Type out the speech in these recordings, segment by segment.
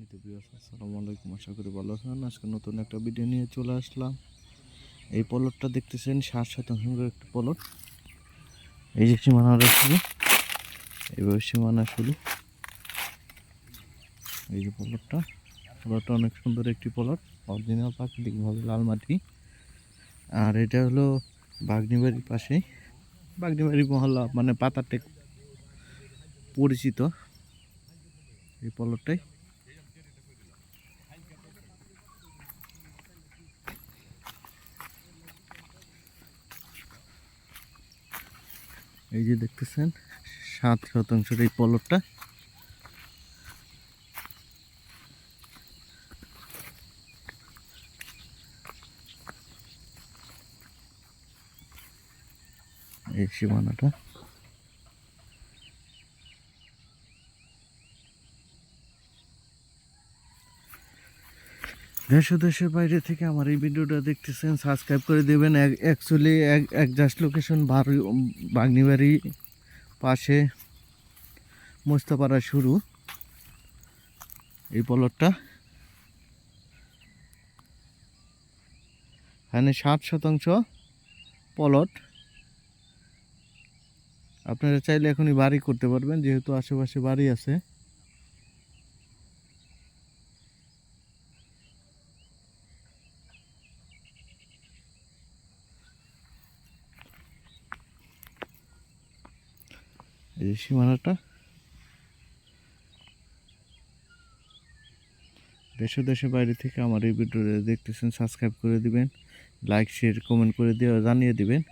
সম্মানিত বিয়াস আসসালামু আলাইকুম। আশা করি ভালো আছেন। আজকে নতুন একটা ভিডিও নিয়ে চলে আসলাম। এই পলটটা দেখতেছেন ষাট শতাংশের একটা পলট। এই যে সীমানা শুরু এইভাবে সীমানা শুরু। এই যে পলটটা পলটটা অনেক সুন্দর একটি পলট অরিজিনাল প্রাকৃতিকভাবে লাল মাটি। আর এটা হলো বাগনিবাড়ির পাশে, বাগনিবাড়ি মহল্লা মানে পাতাটেক পরিচিত। এই পলটটাই। এই যে দেখতেছেন সাত শতাংশের এই পলটটা। এই সীমানাটা। দেশ দেশের বাইরে থেকে আমার এই ভিডিওটা দেখতেছেন সাবস্ক্রাইব করে দেবেন। অ্যাকচুয়ালি একজাস্ট লোকেশন বাড়ি বাগনিবাড়ি পাশে মোস্তাপাড়া শুরু। এই পলটটা। এখানে ষাট শতাংশ পলট। আপনারা চাইলে এখনই বাড়ি করতে পারবেন, যেহেতু আশেপাশে বাড়ি আছে। এই সীমানাটা। দেশ দেশের বাইরে থেকে আমার এই ভিডিওটা দেখতেছেন সাবস্ক্রাইব করে দিবেন লাইক শেয়ার কমেন্ট করে দিয়ে জানিয়ে দিবেন।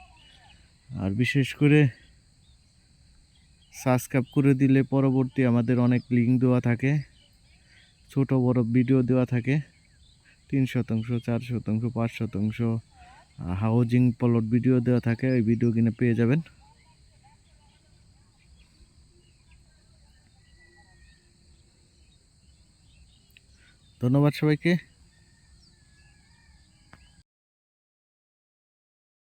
আর বিশেষ করে সাবস্ক্রাইব করে দিলে পরবর্তী আমাদের অনেক লিঙ্ক দেওয়া থাকে, ছোট বড় ভিডিও দেওয়া থাকে। তিন শতাংশ, চার শতাংশ, পাঁচ শতাংশ হাউজিং প্লট ভিডিও দেওয়া থাকে, ওই ভিডিও কিনে পেয়ে যাবেন। ধন্যবাদ সবাইকে।